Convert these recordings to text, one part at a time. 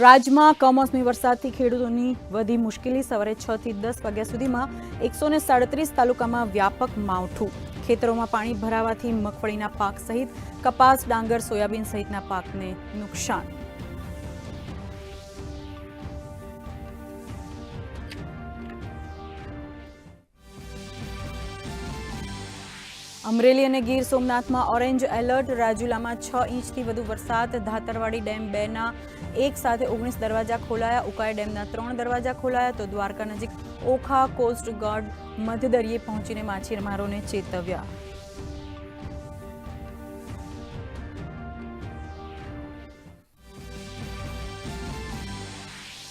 રાજ્યમાં કમોસમી વરસાદથી ખેડૂતોની વધી મુશ્કેલી. સવારે છ થી દસ વાગ્યા સુધીમાં એકસો ને સાડત્રીસ તાલુકામાં વ્યાપક માવઠું. ખેતરોમાં પાણી ભરાવાથી મગફળીના પાક સહિત કપાસ, ડાંગર, સોયાબીન સહિતના પાકને નુકસાન. અમરેલી અને ગીર સોમનાથમાં ઓરેન્જ એલર્ટ. રાજુલામાં છ ઇંચથી વધુ વરસાદ. ધાતરવાડી ડેમ બેના એક સાથે ઓગણીસ દરવાજા ખોલાયા. ઉકાઈ ડેમના ત્રણ દરવાજા ખોલાયા તો દ્વારકા નજીક ઓખા કોસ્ટ મધદરિયે પહોંચીને માછીમારોને ચેતવ્યા.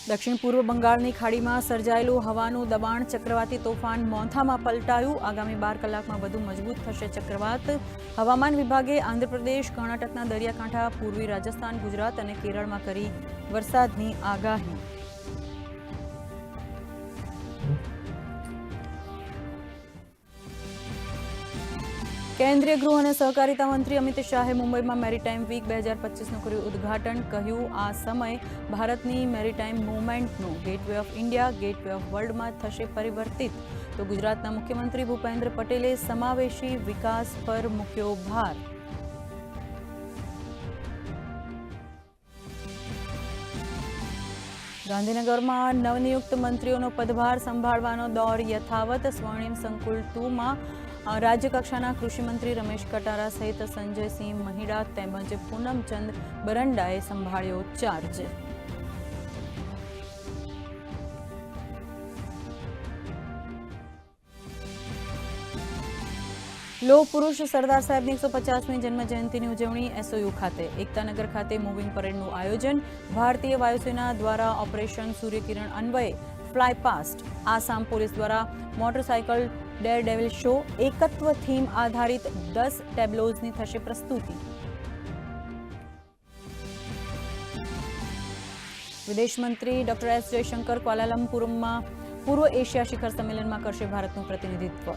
દક્ષિણ પૂર્વ બંગાળની ખાડીમાં સર્જાયેલું હવાનું દબાણ ચક્રવાતી તોફાન મોંથામાં પલટાયું. આગામી બાર કલાકમાં વધુ મજબૂત થશે ચક્રવાત. હવામાન વિભાગે આંધ્રપ્રદેશ, કર્ણાટકના દરિયાકાંઠા, પૂર્વી રાજસ્થાન, ગુજરાત અને કેરળમાં કરી વરસાદની આગાહી. કેન્દ્રીય ગૃહ અને સહકારિતા મંત્રી અમિત શાહે મુંબઈમાં મેરીટાઈમ વીક બે હજાર પચીસનું કર્યું ઉદ્ઘાટન કહ્યું. આ સમય ભારતની maritime મુવમેન્ટનું gateway of India, gateway of વર્લ્ડમાં થશે પરિવર્તિત. તો ગુજરાતના મુખ્યમંત્રી ભૂપેન્દ્ર પટેલે સમાવેશી વિકાસ પર મૂક્યો ભાર. ગાંધીનગરમાં નવનિયુક્ત મંત્રીઓનો પદભાર સંભાળવાનો દોર યથાવત. સ્વર્ણિમ સંકુલ ટુમાં રાજ્યકક્ષાના કૃષિમંત્રી રમેશ કટારા સહિત સંજયસિંહ મહિડા તેમજ પૂનમચંદ બરંડાએ સંભાળ્યો ચાર્જ. લોહ પુરુષ સરદાર સાહેબની એકસો પચાસમી જન્મ જયંતિની ઉજવણી એસઓયુ ખાતે. એકતાનગર ખાતે મૂવિંગ પરેડનું આયોજન. ભારતીય વાયુસેના દ્વારા ઓપરેશન સૂર્યકિરણ અન્વયે ફ્લાય પાસ્ટ આસામ પોલીસ દ્વારા મોટરસાયકલ ડેર ડેવિલ શો એકત્વ થીમ આધારિત દસ ટેબ્લોઝની થશે પ્રસ્તુતિ. વિદેશ મંત્રી ડોક્ટર એસ જયશંકર ક્વાલાલંપુરમાં પૂર્વ એશિયા શિખર સંમેલનમાં કરશે ભારતનું પ્રતિનિધિત્વ.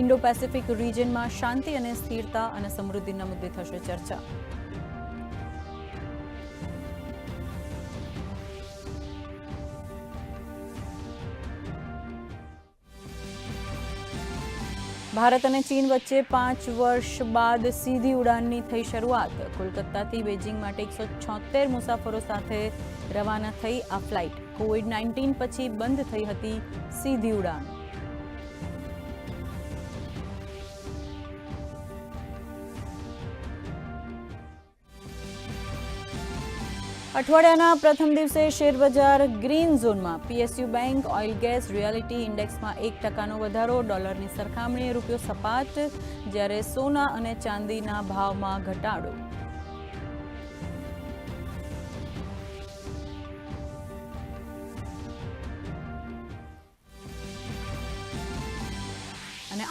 ઇન્ડો પેસિફિક રિજનમાં શાંતિ અને સ્થિરતા અને સમૃદ્ધિના મુદ્દે થશે ચર્ચા. ભારત અને ચીન વચ્ચે પાંચ વર્ષ બાદ સીધી ઉડાનની થઈ શરૂઆત. કોલકાતાથી બેઇજિંગ માટે એકસો છોતેર મુસાફરો સાથે રવાના થઈ આ ફ્લાઇટ. કોવિડ નાઇન્ટીન પછી બંધ થઈ હતી સીધી ઉડાન. અઠવાડિયાના પ્રથમ દિવસે શેરબજાર ગ્રીન ઝોનમાં PSU bank, oil gas, realty ઇન્ડેક્સમાં એક ટકાનો વધારો, ડોલરની સરખામણીએ રૂપિયો સપાટ જ્યારે સોના અને ચાંદીના ભાવમાં ઘટાડો.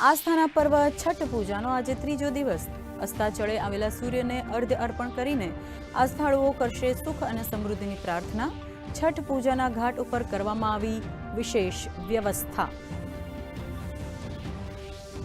આસ્થાના પર્વ છઠ પૂજાનો આજે ત્રીજો દિવસ. અસ્તાચળે આવેલા સૂર્યને અર્ધ અર્પણ કરીને આસ્થાળુઓ કરશે સુખ અને સમૃદ્ધિની પ્રાર્થના. છઠ પૂજાના ઘાટ ઉપર કરવામાં આવી વિશેષ વ્યવસ્થા.